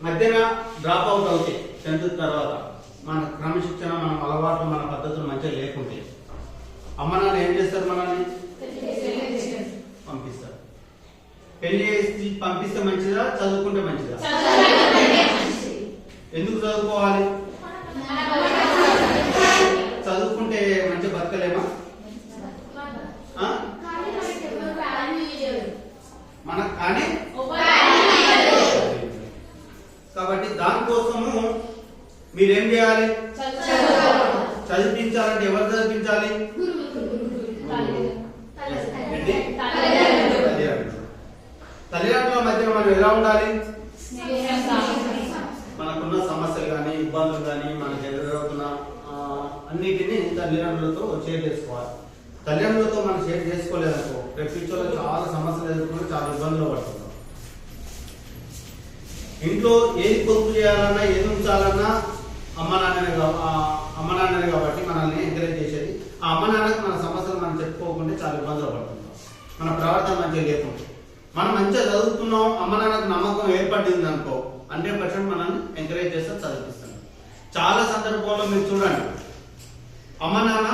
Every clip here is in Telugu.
మధ్యన డ్రాప్ అవుట్ అవుతాయి టెన్త్ తర్వాత మన క్రమశిక్షణ మన అలవాట్లు మన పద్ధతులు మంచిగా లేకుంటే అమ్మ నాన్న ఏం చేస్తారు మనల్ని? పంపిస్తారు. పెళ్ళి చేసి పంపిస్తే మంచిదా? చదువుకుంటే మంచిదా. ఎందుకు చదువుకోవాలి చదువుకుంటే మంచి బతకలేమా ఆ? మనకు కానీ కాబట్టి దానికోసము మీరేం చేయాలి? చదివించాలంటే ఎవరు చదివించాలి? తల్లిదండ్రులు మధ్య మనం ఎలా ఉండాలి? మనకున్న సమస్యలు కానీ ఇబ్బందులు కానీ మనకు ఎదురవుతున్న అన్నిటినీ తల్లిదండ్రులతో షేర్ చేసుకోవాలి. తల్లిదండ్రులతో మనం షేర్ చేసుకోలేదనుకో రేపు ఫ్యూచర్లో చాలా సమస్యలు ఎదుర్కొని చాలా ఇబ్బందులు పడుతున్నాం. ఇంట్లో ఏది పొదుపు చేయాలన్నా ఏది ఉంచాలన్నా అమ్మ నాన్ననే ఆ అమ్మ నాన్ననే కాబట్టి మనల్ని ఎంకరేజ్ చేసేది. ఆ అమ్మ నాన్నకి మన సమస్యలు మనం చెప్పుకోకుండా చాలా ఇబ్బందులు పడుతున్నాం మన ప్రవర్తన మంచిగా లేకుండా. మనం మంచిగా చదువుతున్నాం అమ్మ నాన్నకు నమ్మకం ఏర్పడింది అనుకో హండ్రెడ్ పర్సెంట్ మనల్ని ఎంకరేజ్ చేస్తే చదివిస్తాం చాలా సందర్భాల్లో మీరు చూడండి. అమ్మ నాన్న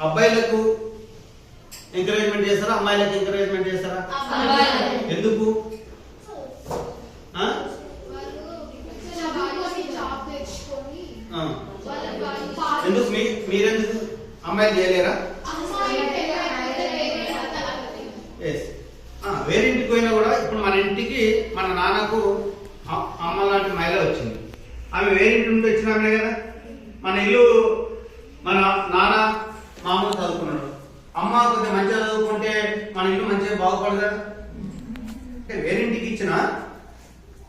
అబ్బాయిలకు ఎంకరేజ్మెంట్ చేస్తారా అమ్మాయిలకు ఎంకరేజ్మెంట్ చేస్తారా? ఎందుకు ఆ? ఆ. ఎందుకు మీ మీరెందుకు అమ్మాయిలు చేయలేరా? ఎస్ వేరే ఇంటికి పోయినా కూడా ఇప్పుడు మన ఇంటికి మన నాన్నకు అమ్మ లాంటి మహిళ వచ్చింది. ఆమె వేరే ఇంటి నుండి వచ్చిన ఆమె కదా? మన ఇల్లు మన నాన్న మామూలు చదువుకున్నాడు. అమ్మ కొద్దిగా మంచిగా చదువుకుంటే మన ఇల్లు మంచిగా బాగుపడదు కదా? వేరే ఇంటికి ఇచ్చిన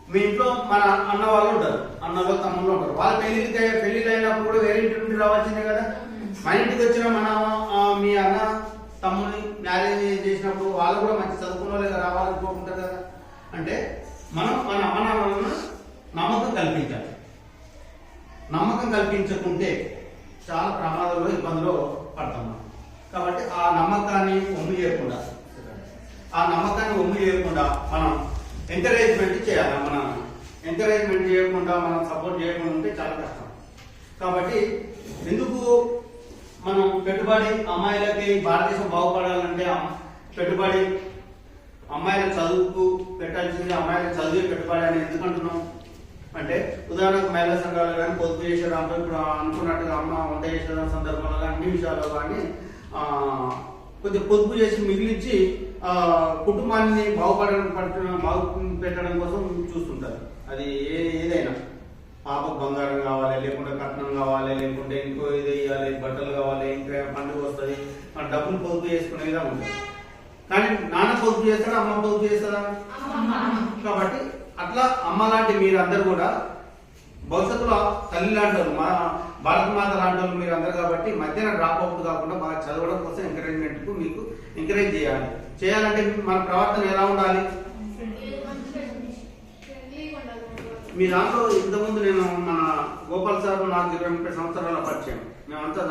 మీ ఇంట్లో మన అన్న వాళ్ళు ఉంటారు. అన్నలు తమ్ముళ్ళు ఉంటారు. వాళ్ళ పెళ్ళి పెళ్ళికి అయినప్పుడు కూడా వేరే ఇంటి నుండి రావాల్సిందే కదా? మన ఇంటికి వచ్చిన మన మీ అన్న తమ్ముని మ్యారేజ్ చేసినప్పుడు వాళ్ళు కూడా మంచి చదువుకున్న వాళ్ళే రావాలని కోరుకుంటారు కదా. అంటే మనం మన అమ్మనాన్న నమ్మకం కల్పించాలి. నమ్మకం కల్పించకుంటే చాలా ప్రమాదంలో ఇబ్బందులో పడతాం కాబట్టి ఆ నమ్మకాన్ని ఒమ్ము చేయకుండా ఆ నమ్మకాన్ని ఒమ్ము చేయకుండా మనం ఎంకరేజ్మెంట్ చేయాలి మన ఎంకరేజ్మెంట్ చేయకుండా మనం సపోర్ట్ చేయకుండా ఉంటే చాలా కష్టం. కాబట్టి ఎందుకు మనం పెట్టుబడి అమ్మాయిలకి భారతదేశం బాగుపడాలంటే పెట్టుబడి అమ్మాయిల చదువుకు పెట్టాల్సింది అమ్మాయిల చదివే పెట్టుబడి అని ఎందుకంటున్నాం అంటే ఉదాహరణకు మహిళా సంఘాలు కానీ పొదుపు చేసే దాంట్లో ఇప్పుడు అనుకున్నట్టుగా అమ్మ వంట చేసే సందర్భంలో కానీ అన్ని విషయాల్లో కానీ కొద్దిగా పొదుపు చేసి మిగిలించి కుటుంబాన్ని బాగుపడడం పట్టడం బాగు పెట్టడం కోసం చూస్తుంటారు. అది ఏ ఏదైనా. పాపకు బంగారం కావాలి లేకుంటే కట్నం కావాలి లేకుంటే ఇంకో ఇది వేయాలి బట్టలు కావాలి ఇంకా పండుగ వస్తుంది మన డబ్బులు పొదుపు చేసుకునేదా ఉంటుంది. కానీ నాన్న పొదుపు చేస్తాడా అమ్మ పొదుపు చేస్తాడా? కాబట్టి అట్లా అమ్మ లాంటి మీరు అందరు కూడా భవిష్యత్తులో తల్లి లాంటి వాళ్ళు, మా భారత మాత లాంటి వాళ్ళు మీరు అందరు కాబట్టి మధ్యన డ్రాప్ అవుట్ కాకుండా బాగా చదవడం కోసం ఎంకరేజ్మెంట్కు మీకు ఎంకరేజ్ చేయాలి. చేయాలంటే మన ప్రవర్తన ఎలా ఉండాలి? మీ దాంట్లో ఇంతకుముందు నేను మన గోపాల్ సార్ నాకు ఇరవై ముప్పై సంవత్సరాల పరిచయం. మేమంతా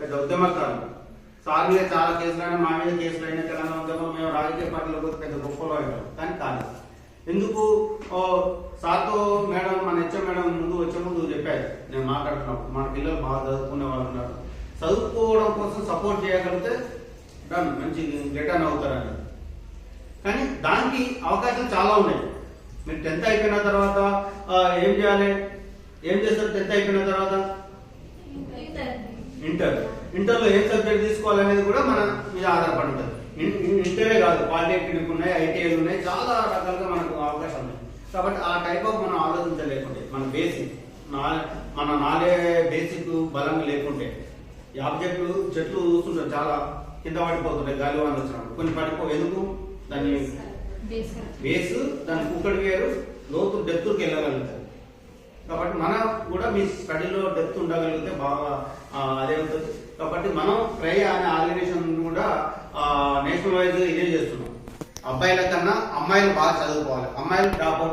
పెద్ద ఉద్యమకారులు. సార్ మీద చాలా కేసులు అయినా మా మీద కేసులు అయినా తెలంగాణ ఉద్యమం మేము రాజకీయ పార్టీలకు పెద్ద గొప్పలో అయినాం కానీ కాదు ఎందుకు? సార్తో మేడం మన హెచ్ఎం మేడం ముందు వచ్చే ముందు చెప్పారు. నేను మాట్లాడుతున్నప్పుడు మన పిల్లలు బాగా చదువుకునే వాళ్ళు ఉన్నారు. చదువుకోవడం కోసం సపోర్ట్ చేయగలిగితే డన్ మంచి రిటర్న్ అవుతారని. కానీ దానికి అవకాశం చాలా ఉన్నాయి. మీరు టెన్త్ అయిపోయిన తర్వాత ఏం చేయాలి? ఏం చేస్తారు టెన్త్ అయిపోయిన తర్వాత? ఇంటర్ ఇంటర్లో ఏం సబ్జెక్ట్ తీసుకోవాలనేది కూడా మన మీద ఆధారపడి ఉంటుంది. ఇంటరే కాదు పాలిటెక్నిక్ ఉన్నాయి ఐటీఐలు ఉన్నాయి చాలా రకాలుగా మనకు అవకాశం ఉన్నాయి. కాబట్టి ఆ టైప్ ఆఫ్ మనం ఆలోచించలేకుంటే మన బేసిక్ మన నాలే బేసిక్ బలం లేకుంటే ఈ ఆబ్జెక్టులు చెట్లు చూస్తుంటారు చాలా కింద పడిపోతుంటాయి గాలి వాళ్ళు వచ్చినప్పుడు. కొన్ని పడిపో ఎందుకు? దాన్ని బేస్ దాని కుక్కడి వేరు లోతు డెప్త్కి వెళ్ళగలుగుతారు. కాబట్టి మనం కూడా మీ స్టడీలో డెప్త్ ఉండగలిగితే బాగా అదే ఉంటుంది. కాబట్టి మనం ట్రై అనే ఆర్గనైజేషన్ కూడా నేషనల్ వైజ్ ఇదే చేస్తున్నాం. అబ్బాయిల కన్నా అమ్మాయిలు బాగా చదువుకోవాలి. అమ్మాయిలు డ్రాప్ అవుట్.